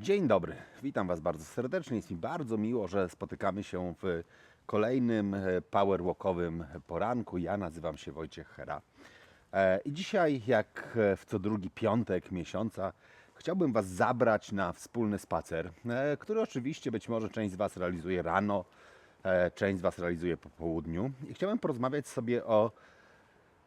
Dzień dobry, witam Was bardzo serdecznie. Jest mi bardzo miło, że spotykamy się w kolejnym e, powerwalkowym poranku. Ja nazywam się Wojciech Hera. E, I dzisiaj, jak e, w co drugi piątek miesiąca, chciałbym Was zabrać na wspólny spacer, który oczywiście być może część z Was realizuje rano, część z Was realizuje po południu. I chciałem porozmawiać sobie o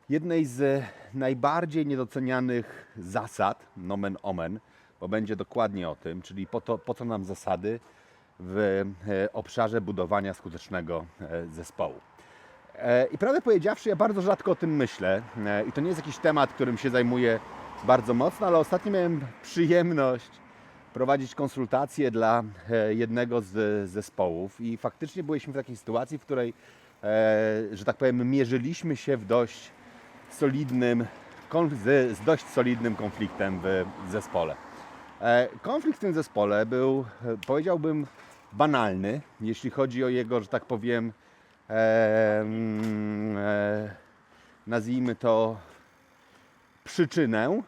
jednej z najbardziej niedocenianych zasad, nomen omen, bo będzie dokładnie o tym, czyli po, to, po co nam zasady w e, obszarze budowania skutecznego e, zespołu. E, I prawdę powiedziawszy, ja bardzo rzadko o tym myślę i to nie jest jakiś temat, którym się zajmuję bardzo mocno, ale ostatnio miałem przyjemność prowadzić konsultacje dla jednego z zespołów i faktycznie byliśmy w takiej sytuacji, w której, że tak powiem, mierzyliśmy się w dość solidnym, z dość solidnym konfliktem w zespole. E, Konflikt w tym zespole był, e, powiedziałbym, banalny, jeśli chodzi o jego, że tak powiem, e, mm, e, nazwijmy to przyczynę,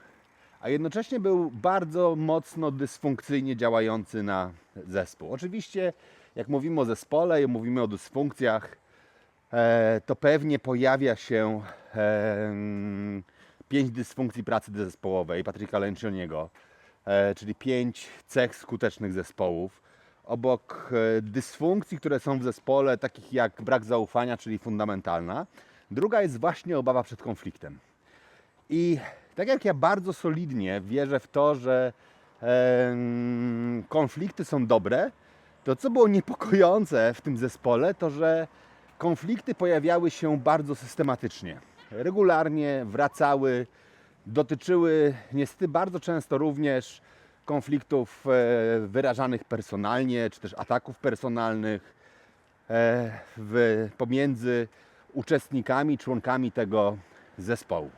a jednocześnie był bardzo mocno dysfunkcyjnie działający na zespół. Oczywiście, jak mówimy o zespole i mówimy o dysfunkcjach, e, to pewnie pojawia się e, mm, pięć dysfunkcji pracy zespołowej Patryka Lencioniego, czyli pięć cech skutecznych zespołów. Obok e, dysfunkcji, które są w zespole, takich jak brak zaufania, czyli fundamentalna, druga jest właśnie obawa przed konfliktem. I tak jak ja bardzo solidnie wierzę w to, że konflikty są dobre, to co było niepokojące w tym zespole, to że konflikty pojawiały się bardzo systematycznie. Regularnie wracały, dotyczyły niestety bardzo często również konfliktów e, wyrażanych personalnie, czy też ataków personalnych e, w, pomiędzy uczestnikami, członkami tego zespołu.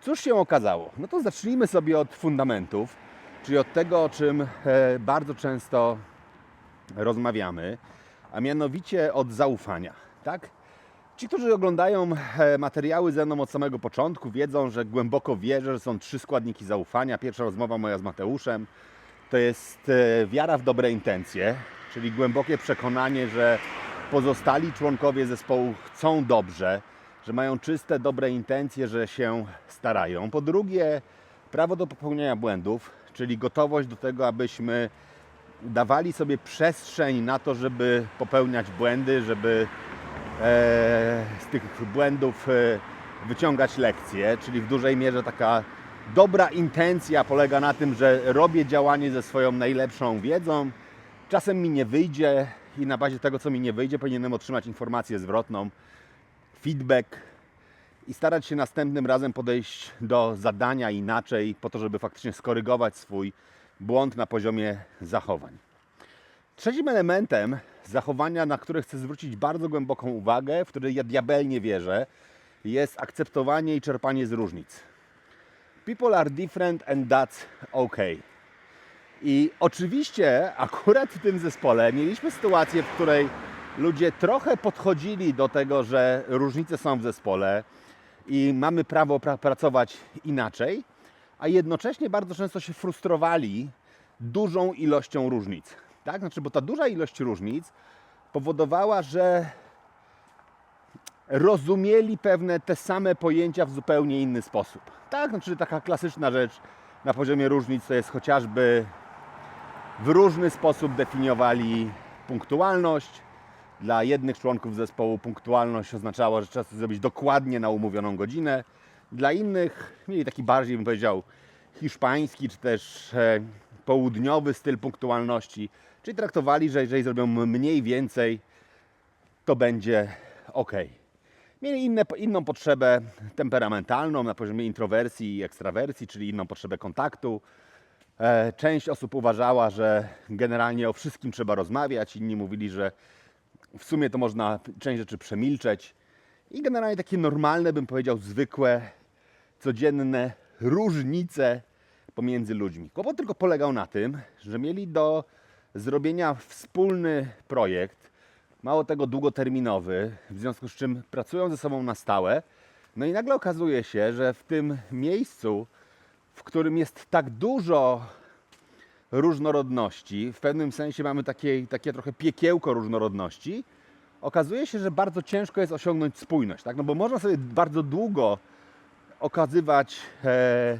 Cóż się okazało? No to zacznijmy sobie od fundamentów, czyli od tego, o czym e, bardzo często rozmawiamy, a mianowicie od zaufania. Tak? Ci, którzy oglądają e, materiały ze mną od samego początku, wiedzą, że głęboko wierzę, że są trzy składniki zaufania. Pierwsza rozmowa moja z Mateuszem to jest e, wiara w dobre intencje, czyli głębokie przekonanie, że pozostali członkowie zespołu chcą dobrze, że mają czyste, dobre intencje, że się starają. Po drugie, prawo do popełniania błędów, czyli gotowość do tego, abyśmy dawali sobie przestrzeń na to, żeby popełniać błędy, żeby z tych błędów e, wyciągać lekcje, czyli w dużej mierze taka dobra intencja polega na tym, że robię działanie ze swoją najlepszą wiedzą. Czasem mi nie wyjdzie i na bazie tego, co mi nie wyjdzie, powinienem otrzymać informację zwrotną, feedback i starać się następnym razem podejść do zadania inaczej, po to, żeby faktycznie skorygować swój błąd na poziomie zachowań. Trzecim elementem zachowania, na które chcę zwrócić bardzo głęboką uwagę, w który ja diabelnie wierzę, jest akceptowanie i czerpanie z różnic. People are different and that's okay. I oczywiście akurat w tym zespole mieliśmy sytuację, w której ludzie trochę podchodzili do tego, że różnice są w zespole i mamy prawo pra- pracować inaczej, a jednocześnie bardzo często się frustrowali dużą ilością różnic. Tak? Znaczy, bo ta duża ilość różnic powodowała, że rozumieli pewne te same pojęcia w zupełnie inny sposób. Tak, znaczy taka klasyczna rzecz na poziomie różnic to jest chociażby w różny sposób definiowali punktualność. Dla jednych członków zespołu punktualność oznaczała, że trzeba to zrobić dokładnie na umówioną godzinę. Dla innych mieli taki bardziej, bym powiedział, hiszpański czy też e, południowy styl punktualności, czyli traktowali, że jeżeli zrobią mniej więcej, to będzie ok. Mieli inne, inną potrzebę temperamentalną na poziomie introwersji i ekstrawersji, czyli inną potrzebę kontaktu. E, Część osób uważała, że generalnie o wszystkim trzeba rozmawiać, inni mówili, że w sumie to można część rzeczy przemilczeć. I generalnie takie normalne, bym powiedział, zwykłe, codzienne różnice pomiędzy ludźmi. Kłopot tylko polegał na tym, że mieli do zrobienia wspólny projekt, mało tego długoterminowy, w związku z czym pracują ze sobą na stałe. No i nagle okazuje się, że w tym miejscu, w którym jest tak dużo różnorodności, w pewnym sensie mamy takie, takie trochę piekiełko różnorodności, okazuje się, że bardzo ciężko jest osiągnąć spójność, tak? No bo można sobie bardzo długo okazywać e, e,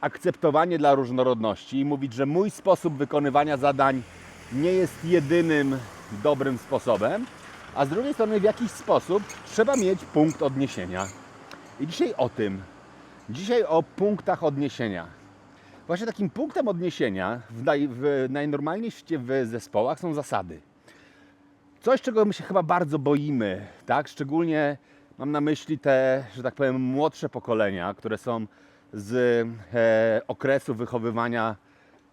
akceptowanie dla różnorodności i mówić, że mój sposób wykonywania zadań nie jest jedynym dobrym sposobem, a z drugiej strony w jakiś sposób trzeba mieć punkt odniesienia. I dzisiaj o tym. Dzisiaj o punktach odniesienia. Właśnie takim punktem odniesienia w, naj, w najnormalniej w zespołach są zasady. Coś, czego my się chyba bardzo boimy, tak? Szczególnie mam na myśli te, że tak powiem, młodsze pokolenia, które są z e, okresu wychowywania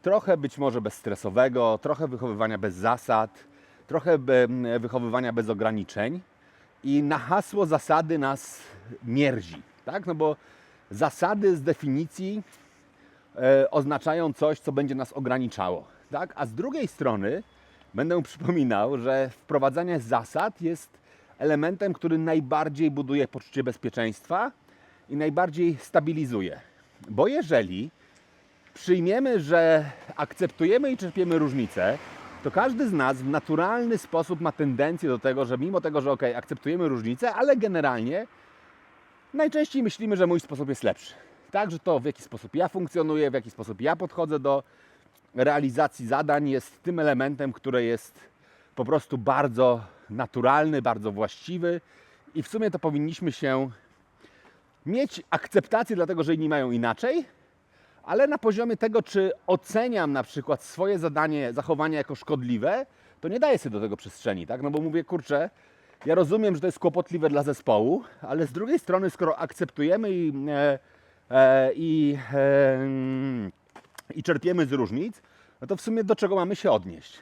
trochę być może bezstresowego, trochę wychowywania bez zasad, trochę be, wychowywania bez ograniczeń. I na hasło zasady nas mierzi, tak? No bo zasady z definicji e, oznaczają coś, co będzie nas ograniczało. Tak? A z drugiej strony będę przypominał, że wprowadzanie zasad jest elementem, który najbardziej buduje poczucie bezpieczeństwa i najbardziej stabilizuje. Bo jeżeli przyjmiemy, że akceptujemy i czerpiemy różnice, to każdy z nas w naturalny sposób ma tendencję do tego, że mimo tego, że ok, akceptujemy różnice, ale generalnie najczęściej myślimy, że mój sposób jest lepszy. Tak, że to w jaki sposób ja funkcjonuję, w jaki sposób ja podchodzę do realizacji zadań jest tym elementem, który jest po prostu bardzo naturalny, bardzo właściwy i w sumie to powinniśmy się mieć akceptację dlatego, że inni mają inaczej, ale na poziomie tego, czy oceniam na przykład swoje zadanie, zachowanie jako szkodliwe, to nie daję sobie do tego przestrzeni, tak? No bo mówię, kurczę, ja rozumiem, że to jest kłopotliwe dla zespołu, ale z drugiej strony, skoro akceptujemy i, e, e, i, e, i czerpiemy z różnic, no to w sumie do czego mamy się odnieść?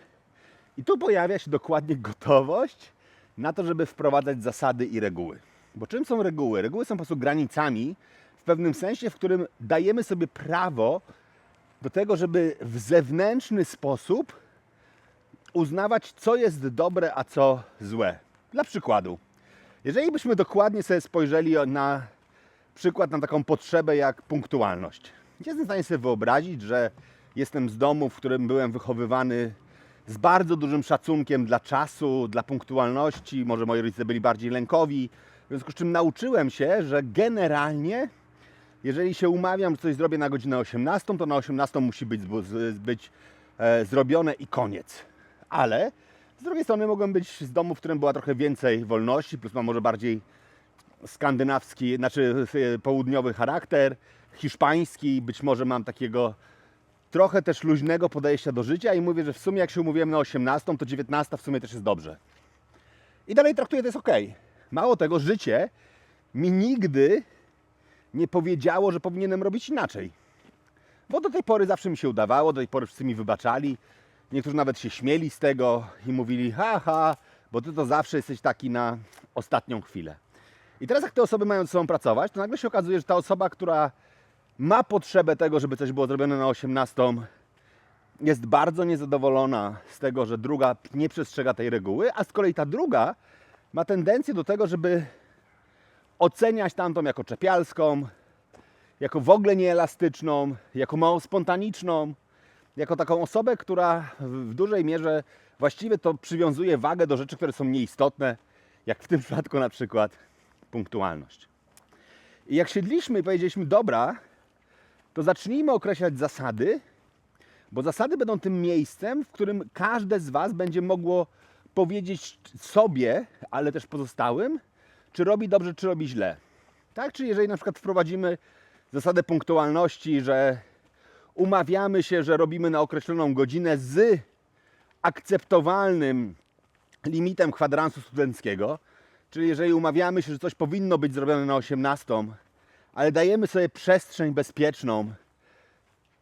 I tu pojawia się dokładnie gotowość na to, żeby wprowadzać zasady i reguły. Bo czym są reguły? Reguły są po prostu granicami w pewnym sensie, w którym dajemy sobie prawo do tego, żeby w zewnętrzny sposób uznawać, co jest dobre, a co złe. Dla przykładu, jeżeli byśmy dokładnie sobie spojrzeli na przykład na taką potrzebę jak punktualność. Jestem w stanie sobie wyobrazić, że jestem z domu, w którym byłem wychowywany z bardzo dużym szacunkiem dla czasu, dla punktualności. Może moi rodzice byli bardziej lękowi, w związku z czym nauczyłem się, że generalnie, jeżeli się umawiam, że coś zrobię na godzinę 18, to na 18 musi być, być e, zrobione i koniec. Ale z drugiej strony mogłem być z domu, w którym była trochę więcej wolności, plus mam może bardziej skandynawski, znaczy e, południowy charakter, hiszpański, być może mam takiego trochę też luźnego podejścia do życia i mówię, że w sumie jak się umówiłem na 18, to 19 w sumie też jest dobrze. I dalej traktuję, to jest ok. Mało tego, życie mi nigdy nie powiedziało, że powinienem robić inaczej. Bo do tej pory zawsze mi się udawało, do tej pory wszyscy mi wybaczali. Niektórzy nawet się śmieli z tego i mówili, haha, bo ty to zawsze jesteś taki na ostatnią chwilę. I teraz jak te osoby mają ze sobą pracować, to nagle się okazuje, że ta osoba, która ma potrzebę tego, żeby coś było zrobione na 18, jest bardzo niezadowolona z tego, że druga nie przestrzega tej reguły, a z kolei ta druga ma tendencję do tego, żeby oceniać tamtą jako czepialską, jako w ogóle nieelastyczną, jako mało spontaniczną, jako taką osobę, która w dużej mierze właściwie to przywiązuje wagę do rzeczy, które są nieistotne, jak w tym przypadku na przykład punktualność. I jak siedliśmy i powiedzieliśmy, dobra, to zacznijmy określać zasady, bo zasady będą tym miejscem, w którym każde z Was będzie mogło powiedzieć sobie, ale też pozostałym, czy robi dobrze, czy robi źle. Tak? Czy jeżeli na przykład wprowadzimy zasadę punktualności, że umawiamy się, że robimy na określoną godzinę z akceptowalnym limitem kwadransu studenckiego, czyli jeżeli umawiamy się, że coś powinno być zrobione na 18, ale dajemy sobie przestrzeń bezpieczną,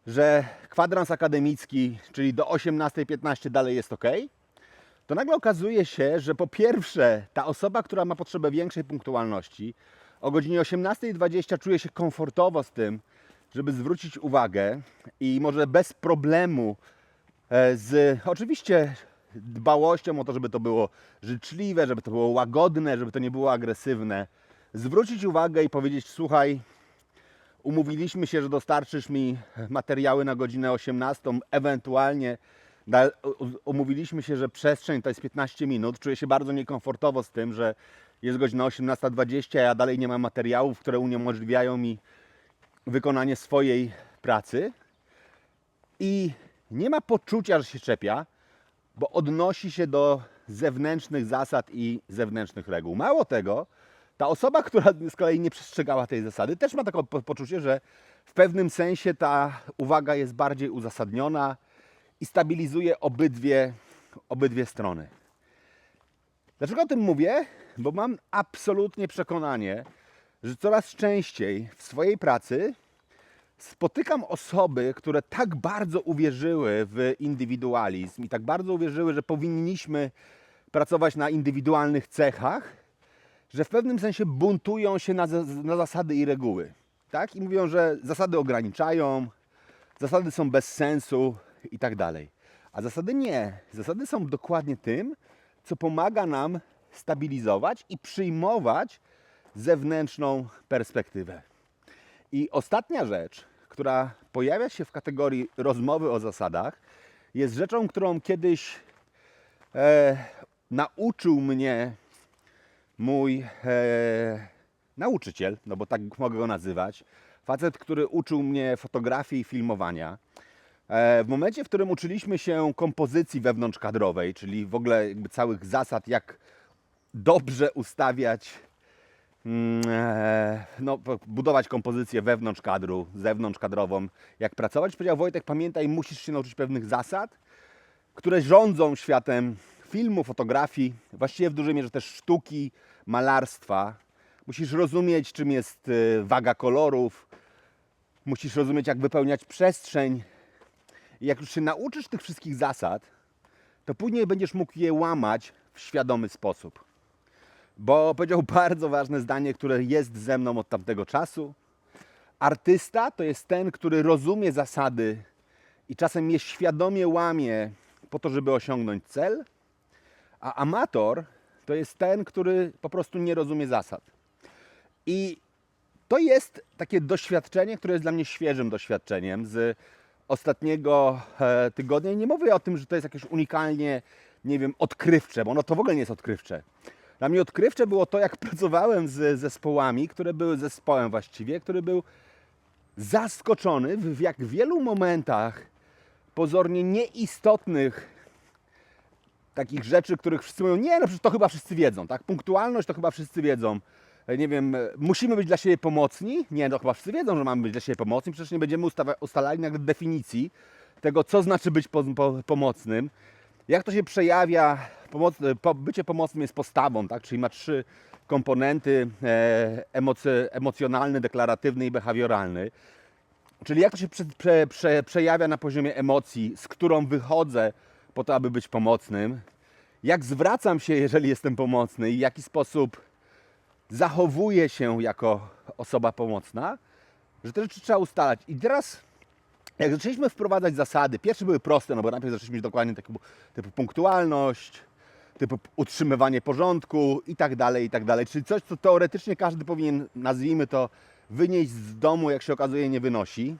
że kwadrans akademicki, czyli do 18.15 dalej jest ok, to nagle okazuje się, że po pierwsze ta osoba, która ma potrzebę większej punktualności, o godzinie 18.20 czuje się komfortowo z tym, żeby zwrócić uwagę i może bez problemu, e, z oczywiście dbałością o to, żeby to było życzliwe, żeby to było łagodne, żeby to nie było agresywne, zwrócić uwagę i powiedzieć: Słuchaj, Umówiliśmy się, że dostarczysz mi materiały na godzinę 18, ewentualnie umówiliśmy się, że przestrzeń to jest 15 minut. Czuję się bardzo niekomfortowo z tym, że jest godzina 18.20, a ja dalej nie mam materiałów, które uniemożliwiają mi wykonanie swojej pracy. I nie ma poczucia, że się czepia, bo odnosi się do zewnętrznych zasad i zewnętrznych reguł. Mało tego, ta osoba, która z kolei nie przestrzegała tej zasady, też ma takie po- poczucie, że w pewnym sensie ta uwaga jest bardziej uzasadniona i stabilizuje obydwie, obydwie strony. Dlaczego o tym mówię? Bo mam absolutnie przekonanie, że coraz częściej w swojej pracy spotykam osoby, które tak bardzo uwierzyły w indywidualizm i tak bardzo uwierzyły, że powinniśmy pracować na indywidualnych cechach, że w pewnym sensie buntują się na, na zasady i reguły. Tak? I mówią, że zasady ograniczają, zasady są bez sensu i tak dalej. A zasady nie. Zasady są dokładnie tym, co pomaga nam stabilizować i przyjmować zewnętrzną perspektywę. I ostatnia rzecz, która pojawia się w kategorii rozmowy o zasadach, jest rzeczą, którą kiedyś e, nauczył mnie mój e, nauczyciel, no bo tak mogę go nazywać. Facet, który uczył mnie fotografii i filmowania. E, w momencie, w którym uczyliśmy się kompozycji wewnątrzkadrowej, czyli w ogóle jakby całych zasad, jak dobrze ustawiać mm, e, no, budować kompozycję wewnątrz kadru, zewnątrz kadrową, jak pracować. Powiedział Wojtek, pamiętaj, musisz się nauczyć pewnych zasad, które rządzą światem filmu, fotografii, właściwie w dużej mierze też sztuki, malarstwa. Musisz rozumieć, czym jest e, waga kolorów, musisz rozumieć, jak wypełniać przestrzeń. I jak już się nauczysz tych wszystkich zasad, to później będziesz mógł je łamać w świadomy sposób bo powiedział bardzo ważne zdanie, które jest ze mną od tamtego czasu. Artysta to jest ten, który rozumie zasady i czasem je świadomie łamie po to, żeby osiągnąć cel, a amator to jest ten, który po prostu nie rozumie zasad. I to jest takie doświadczenie, które jest dla mnie świeżym doświadczeniem z ostatniego e, tygodnia. I nie mówię o tym, że to jest jakieś unikalnie, nie wiem, odkrywcze, bo ono to w ogóle nie jest odkrywcze. Dla mnie odkrywcze było to, jak pracowałem z zespołami, które były zespołem właściwie, który był zaskoczony, w jak wielu momentach pozornie nieistotnych takich rzeczy, których wszyscy mówią, nie, no przecież to chyba wszyscy wiedzą, tak? Punktualność to chyba wszyscy wiedzą. E, Nie wiem, e, musimy być dla siebie pomocni? Nie, no chyba wszyscy wiedzą, że mamy być dla siebie pomocni, przecież nie będziemy ustalali nagle definicji tego, co znaczy być po, po, pomocnym. Jak to się przejawia? Pomoc, po, bycie pomocnym jest postawą, tak? czyli ma trzy komponenty e, emocjonalny, deklaratywny i behawioralny. Czyli jak to się prze, prze, prze, przejawia na poziomie emocji, z którą wychodzę po to, aby być pomocnym, jak zwracam się, jeżeli jestem pomocny i w jaki sposób zachowuję się jako osoba pomocna, że te rzeczy trzeba ustalać. I teraz, jak zaczęliśmy wprowadzać zasady, pierwsze były proste, no bo najpierw zaczęliśmy mieć dokładnie typu, typu punktualność, typu utrzymywanie porządku i tak dalej, i tak dalej. Czyli coś, co teoretycznie każdy powinien, nazwijmy to, wynieść z domu, jak się okazuje, nie wynosi.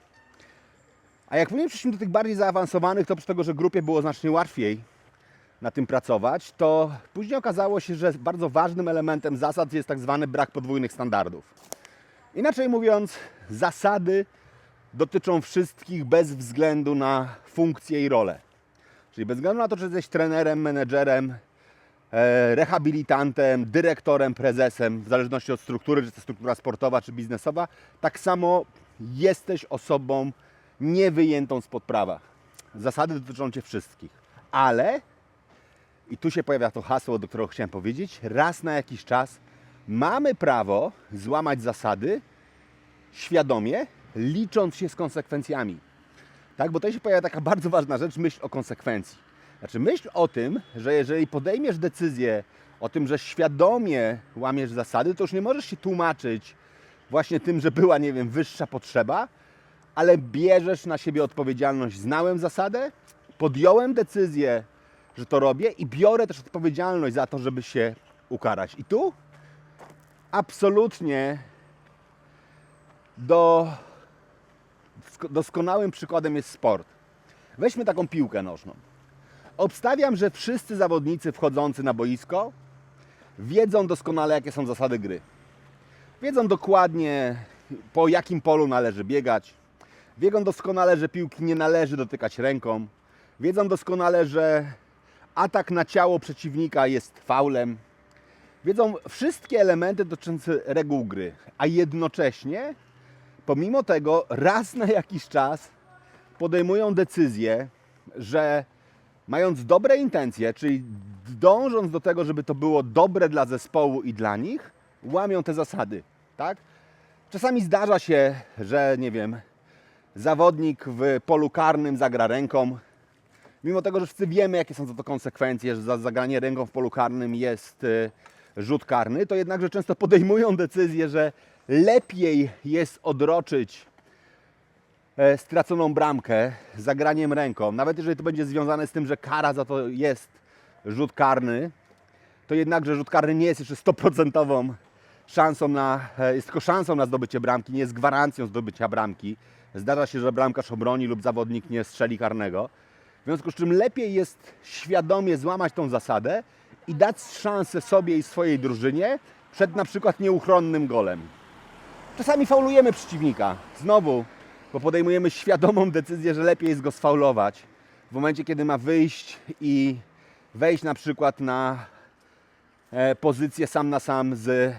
A jak później przeszliśmy do tych bardziej zaawansowanych, to oprócz tego, że grupie było znacznie łatwiej na tym pracować, to później okazało się, że bardzo ważnym elementem zasad jest tak zwany brak podwójnych standardów. Inaczej mówiąc, zasady dotyczą wszystkich bez względu na funkcję i rolę. Czyli bez względu na to, czy jesteś trenerem, menedżerem, e, rehabilitantem, dyrektorem, prezesem, w zależności od struktury, czy to struktura sportowa, czy biznesowa, tak samo jesteś osobą niewyjętą spod prawa. Zasady dotyczą Cię wszystkich. Ale, i tu się pojawia to hasło, do którego chciałem powiedzieć, raz na jakiś czas mamy prawo złamać zasady świadomie, licząc się z konsekwencjami. Tak, bo tutaj się pojawia taka bardzo ważna rzecz, myśl o konsekwencji. Znaczy myśl o tym, że jeżeli podejmiesz decyzję o tym, że świadomie łamiesz zasady, to już nie możesz się tłumaczyć właśnie tym, że była, nie wiem, wyższa potrzeba, ale bierzesz na siebie odpowiedzialność. Znałem zasadę, podjąłem decyzję, że to robię i biorę też odpowiedzialność za to, żeby się ukarać. I tu absolutnie do dosko- doskonałym przykładem jest sport. Weźmy taką piłkę nożną. Obstawiam, że wszyscy zawodnicy wchodzący na boisko wiedzą doskonale, jakie są zasady gry. Wiedzą dokładnie, po jakim polu należy biegać. Wiedzą doskonale, że piłki nie należy dotykać ręką. Wiedzą doskonale, że atak na ciało przeciwnika jest faulem. Wiedzą wszystkie elementy dotyczące reguł gry, a jednocześnie, pomimo tego, raz na jakiś czas podejmują decyzję, że mając dobre intencje, czyli dążąc do tego, żeby to było dobre dla zespołu i dla nich, łamią te zasady, tak? Czasami zdarza się, że nie wiem, zawodnik w polu karnym zagra ręką, mimo tego, że wszyscy wiemy, jakie są za to konsekwencje, że za zagranie ręką w polu karnym jest y, rzut karny, to jednakże często podejmują decyzję, że lepiej jest odroczyć e, straconą bramkę zagraniem ręką, nawet jeżeli to będzie związane z tym, że kara za to jest rzut karny, to jednakże rzut karny nie jest jeszcze stoprocentową szansą na, e, jest tylko szansą na zdobycie bramki, nie jest gwarancją zdobycia bramki. Zdarza się, że bramkarz obroni lub zawodnik nie strzeli karnego. W związku z czym lepiej jest świadomie złamać tą zasadę i dać szansę sobie i swojej drużynie przed na przykład nieuchronnym golem. Czasami faulujemy przeciwnika. Znowu, bo podejmujemy świadomą decyzję, że lepiej jest go sfaulować w momencie, kiedy ma wyjść i wejść na przykład na e, pozycję sam na sam z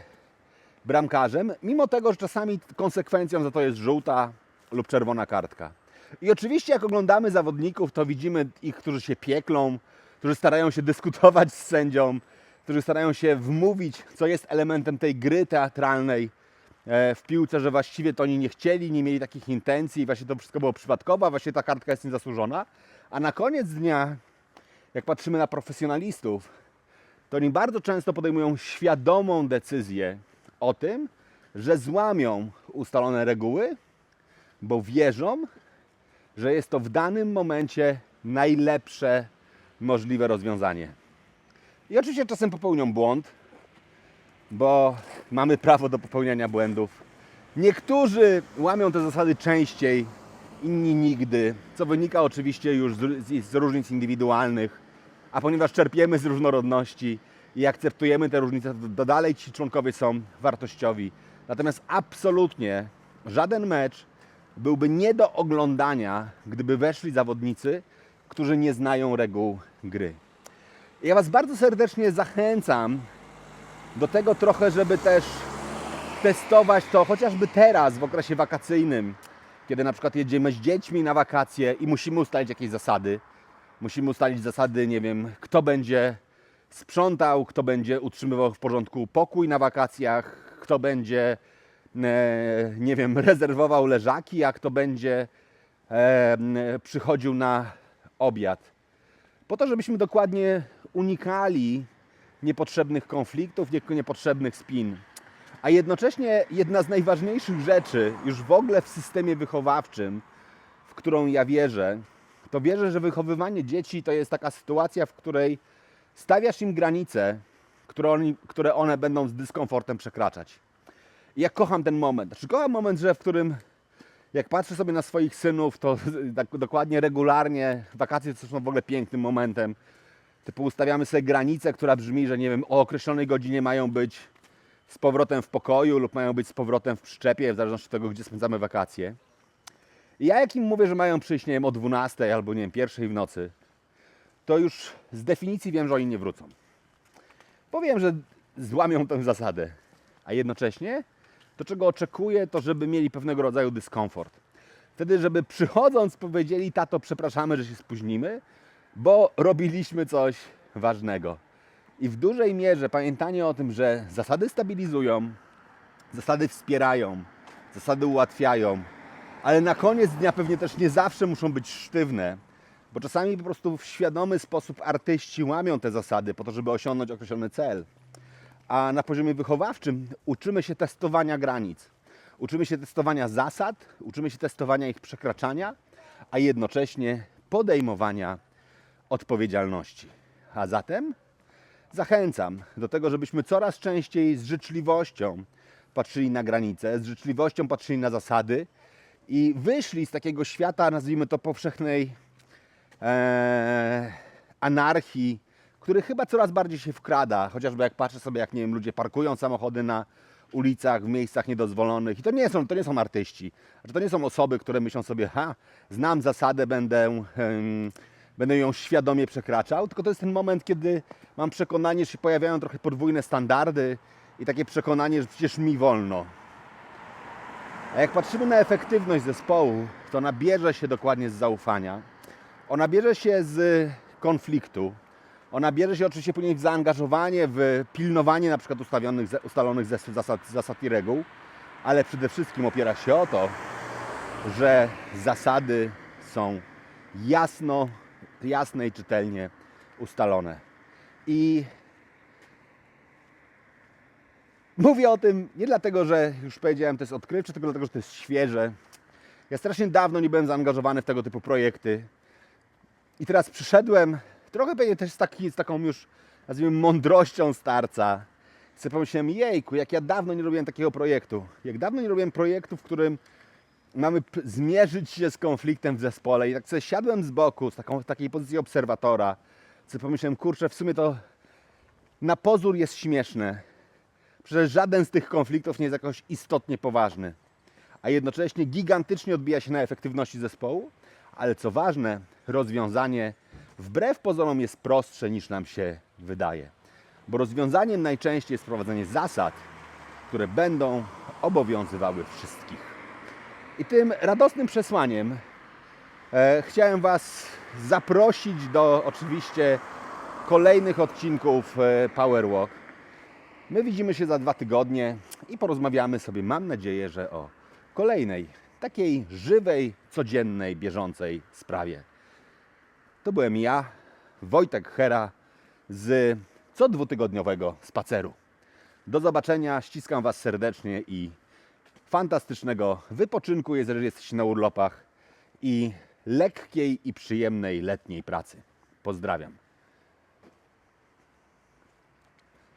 bramkarzem, mimo tego, że czasami konsekwencją za to jest żółta lub czerwona kartka. I oczywiście, jak oglądamy zawodników, to widzimy ich, którzy się pieklą, którzy starają się dyskutować z sędzią, którzy starają się wmówić, co jest elementem tej gry teatralnej e, w piłce, że właściwie to oni nie chcieli, nie mieli takich intencji, właśnie to wszystko było przypadkowe, właśnie ta kartka jest niezasłużona. A na koniec dnia, jak patrzymy na profesjonalistów, to oni bardzo często podejmują świadomą decyzję o tym, że złamią ustalone reguły, bo wierzą, że jest to w danym momencie najlepsze możliwe rozwiązanie. I oczywiście czasem popełnią błąd, bo mamy prawo do popełniania błędów. Niektórzy łamią te zasady częściej, inni nigdy, co wynika oczywiście już z, z, różnic indywidualnych, a ponieważ czerpiemy z różnorodności i akceptujemy te różnice, to dalej ci członkowie są wartościowi. Natomiast absolutnie żaden mecz byłby nie do oglądania, gdyby weszli zawodnicy, którzy nie znają reguł gry. Ja Was bardzo serdecznie zachęcam do tego trochę, żeby też testować to chociażby teraz w okresie wakacyjnym, kiedy na przykład jedziemy z dziećmi na wakacje i musimy ustalić jakieś zasady. Musimy ustalić zasady, nie wiem, kto będzie sprzątał, kto będzie utrzymywał w porządku pokój na wakacjach, kto będzie, nie wiem, rezerwował leżaki, a kto będzie e, przychodził na obiad. Po to, żebyśmy dokładnie unikali niepotrzebnych konfliktów, nie- niepotrzebnych spin. A jednocześnie jedna z najważniejszych rzeczy już w ogóle w systemie wychowawczym, w którą ja wierzę, to wierzę, że wychowywanie dzieci to jest taka sytuacja, w której stawiasz im granice, które, oni, które one będą z dyskomfortem przekraczać. Ja kocham ten moment. Znaczy, kocham moment, że w którym jak patrzę sobie na swoich synów, to tak dokładnie regularnie, wakacje to są w ogóle pięknym momentem. Typu ustawiamy sobie granicę, która brzmi, że nie wiem, o określonej godzinie mają być z powrotem w pokoju lub mają być z powrotem w przyczepie, w zależności od tego, gdzie spędzamy wakacje. I ja jak im mówię, że mają przyjść, nie wiem, o 12 albo nie wiem, pierwszej w nocy, to już z definicji wiem, że oni nie wrócą. Powiem, że złamią tę zasadę, a jednocześnie to, czego oczekuję, to żeby mieli pewnego rodzaju dyskomfort. Wtedy, żeby przychodząc powiedzieli, tato, przepraszamy, że się spóźnimy, bo robiliśmy coś ważnego. I w dużej mierze pamiętanie o tym, że zasady stabilizują, zasady wspierają, zasady ułatwiają, ale na koniec dnia pewnie też nie zawsze muszą być sztywne, bo czasami po prostu w świadomy sposób artyści łamią te zasady po to, żeby osiągnąć określony cel. A na poziomie wychowawczym uczymy się testowania granic. Uczymy się testowania zasad, uczymy się testowania ich przekraczania, a jednocześnie podejmowania odpowiedzialności. A zatem zachęcam do tego, żebyśmy coraz częściej z życzliwością patrzyli na granice, z życzliwością patrzyli na zasady i wyszli z takiego świata, nazwijmy to powszechnej e, anarchii, który chyba coraz bardziej się wkrada, chociażby jak patrzę sobie, jak nie wiem, ludzie parkują samochody na ulicach, w miejscach niedozwolonych i to nie są, to nie są artyści, znaczy, to nie są osoby, które myślą sobie, ha, znam zasadę, będę, em, będę ją świadomie przekraczał, tylko to jest ten moment, kiedy mam przekonanie, że się pojawiają trochę podwójne standardy i takie przekonanie, że przecież mi wolno. A jak patrzymy na efektywność zespołu, to ona bierze się dokładnie z zaufania. Ona bierze się z konfliktu. Ona bierze się oczywiście później w zaangażowanie, w pilnowanie na przykład ustawionych, ustalonych zas- zasad, zasad i reguł, ale przede wszystkim opiera się o to, że zasady są jasno, jasne i czytelnie ustalone. I Mówię o tym nie dlatego, że już powiedziałem, to jest odkrywcze, tylko dlatego, że to jest świeże. Ja strasznie dawno nie byłem zaangażowany w tego typu projekty. I teraz przyszedłem, trochę pewnie też z, taki, z taką już, nazwijmy, mądrością starca. Sobie pomyślałem, jejku, jak ja dawno nie robiłem takiego projektu. Jak dawno nie robiłem projektu, w którym mamy zmierzyć się z konfliktem w zespole. I tak sobie siadłem z boku, z taką, w takiej pozycji obserwatora. Sobie pomyślałem, kurczę, w sumie to na pozór jest śmieszne. Przecież żaden z tych konfliktów nie jest jakoś istotnie poważny, a jednocześnie gigantycznie odbija się na efektywności zespołu, ale co ważne, rozwiązanie wbrew pozorom jest prostsze niż nam się wydaje. Bo rozwiązaniem najczęściej jest wprowadzenie zasad, które będą obowiązywały wszystkich. I tym radosnym przesłaniem e, chciałem Was zaprosić do oczywiście kolejnych odcinków e, Powerwalk. My widzimy się za dwa tygodnie i porozmawiamy sobie, mam nadzieję, że o kolejnej, takiej żywej, codziennej, bieżącej sprawie. To byłem ja, Wojtek Hera z co dwutygodniowego spaceru. Do zobaczenia, ściskam Was serdecznie i fantastycznego wypoczynku, jeżeli jesteście na urlopach i lekkiej i przyjemnej letniej pracy. Pozdrawiam.